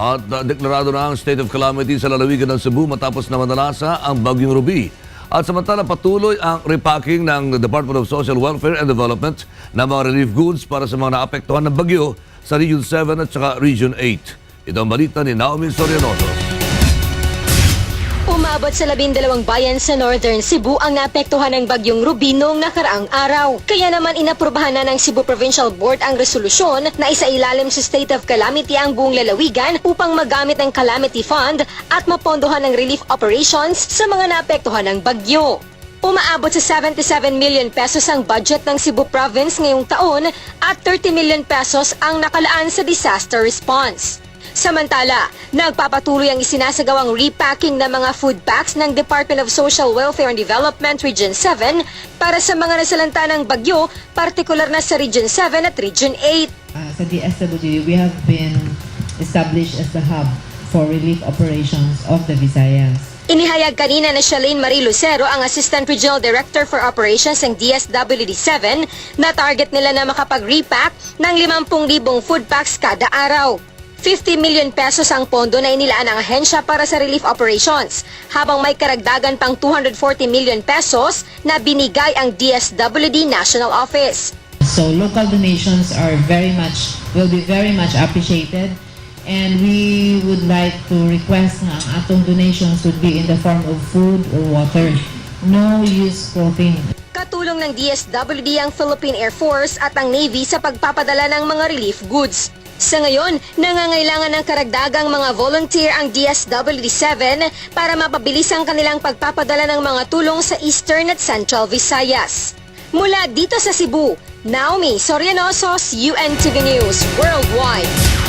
At deklarado na ang state of calamity sa lalawigan ng Cebu matapos na manalasa ang Bagyong Ruby. At samantala patuloy ang repacking ng Department of Social Welfare and Development ng mga relief goods para sa mga naapektuhan ng bagyo sa Region 7 at saka Region 8. Ito ang balita ni Naomi Sorianotos. Umabot sa labindalawang bayan sa Northern Cebu ang naapektuhan ng bagyong Ruby noong nakaraang araw. Kaya naman inaprubahan na ng Cebu Provincial Board ang resolusyon na isailalim sa state of calamity ang buong lalawigan upang magamit ang calamity fund at mapondohan ng relief operations sa mga naapektuhan ng bagyo. Umaabot sa 77 million pesos ang budget ng Cebu Province ngayong taon at 30 million pesos ang nakalaan sa disaster response. Samantala, nagpapatuloy ang isinasagawang repacking ng mga food packs ng Department of Social Welfare and Development Region 7 para sa mga nasalanta ng bagyo, partikular na sa Region 7 at Region 8. Uh, sa DSWD, we have been established as the hub for relief operations of the Visayas. Inihayag kanina na Shalene Marie Lucero, ang Assistant Regional Director for Operations ng DSWD-7, na target nila na makapag-repack ng 50,000 food packs kada araw. 50 million pesos ang pondo na inilaan ng ahensya para sa relief operations, habang may karagdagan pang 240 million pesos na binigay ang DSWD National Office. So local donations are very much, will be very much appreciated. And we would like to request na ang atong donations would be in the form of food or water. No use clothing. Katulong ng DSWD ang Philippine Air Force at ang Navy sa pagpapadala ng mga relief goods. Sa ngayon, nangangailangan ng karagdagang mga volunteer ang DSWD-7 para mapabilis ang kanilang pagpapadala ng mga tulong sa Eastern at Central Visayas. Mula dito sa Cebu, Naomi Sorianosos, UNTV News Worldwide.